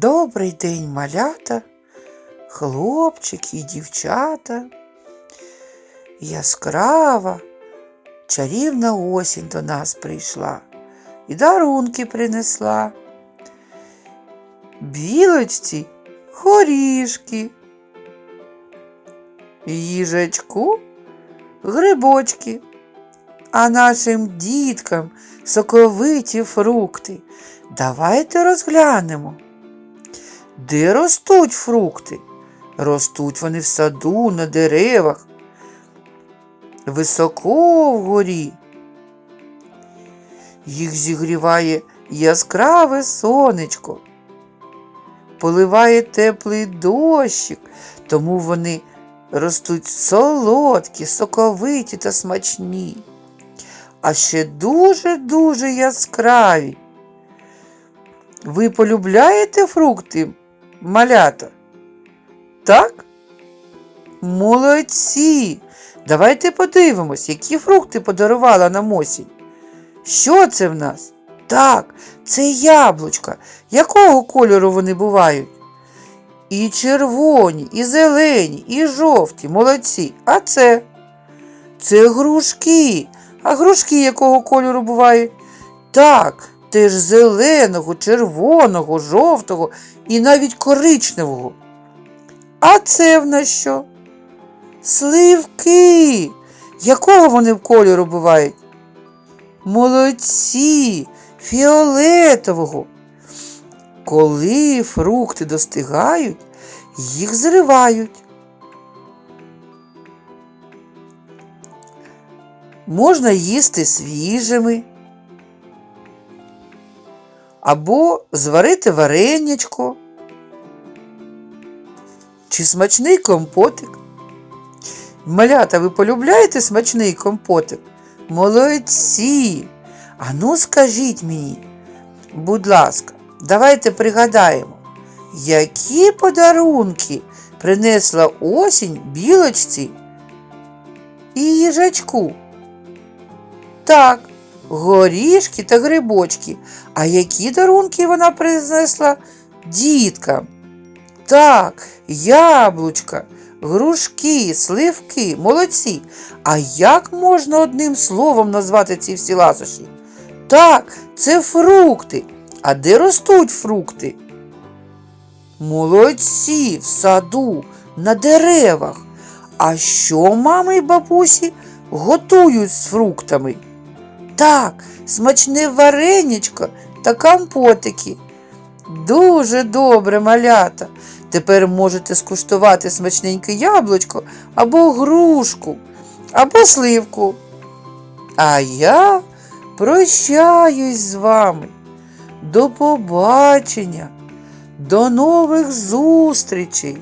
Добрий день, малята, хлопчики і дівчата. Яскрава, чарівна осінь до нас прийшла і дарунки принесла. Білочці горішки, їжачку грибочки, а нашим діткам соковиті фрукти. Давайте розглянемо. Де ростуть фрукти? Ростуть вони в саду, на деревах, високо вгорі. Їх зігріває яскраве сонечко, поливає теплий дощик, тому вони ростуть солодкі, соковиті та смачні, а ще дуже-дуже яскраві. Ви полюбляєте фрукти, малята? Так? Молодці! Давайте подивимось, які фрукти подарувала нам осінь. Що це в нас? Так, це яблучка. Якого кольору вони бувають? І червоні, і зелені, і жовті, молодці. А це? Це грушки. А грушки якого кольору бувають? Так, теж зеленого, червоного, жовтого і навіть коричневого. А це в нас що? Сливки. Якого вони в кольору бувають? Молодці, фіолетового. Коли фрукти достигають, їх зривають. Можна їсти свіжими або зварити варенячко чи смачний компотик. Малята, ви полюбляєте смачний компотик? Молодці! Ану, скажіть мені, будь ласка, давайте пригадаємо, які подарунки принесла осінь білочці і їжачку. Так, горішки та грибочки. А які дарунки вона принесла діткам? Так, яблучка, грушки, сливки, молодці. А як можна одним словом назвати ці всі ласощі? Так, це фрукти. А де ростуть фрукти? Молодці в саду, на деревах. А що мами й бабусі готують з фруктами? Так, смачне варенячко та компотики. Дуже добре, малята. Тепер можете скуштувати смачненьке яблучко або грушку, або сливку. А я прощаюсь з вами. До побачення, до нових зустрічей!